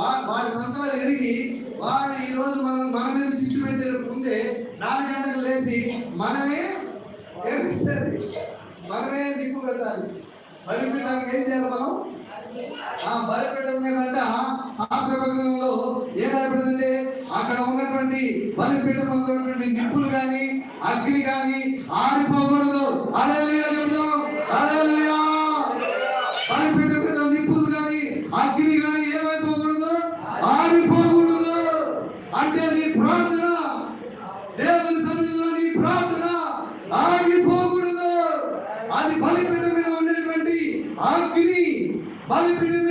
వాడి తంత్రాలు ఎరిగి వాడు ఈ రోజు మనం మన మీద చిచ్చు పెట్టే ముందే నాలుగు గంటలు లేచి మనమే ఏమిస్తుంది మనమే దిక్కు పెట్టాలి బలిపీఠానికి ఏం చేయాలి మనం? ఆ బలిపీఠం మీదంట ఆశ్రమంలో ఏం రాయబడిందంటే అక్కడ ఉన్నటువంటి బలిపీఠం ఉన్నటువంటి నిప్పులు కానీ అగ్ని కానీ ఆరిపోకూడదు. అలా చెప్తాం. అలా బలిపీఠం మీద నిప్పులు నీ ప్రార్థన. దేవుని సన్నిధిలో నీ ప్రార్థన. ఆగిపోకూడదు అది బలిపీఠం మీద ఉన్నటువంటి అగ్ని బలిపీఠం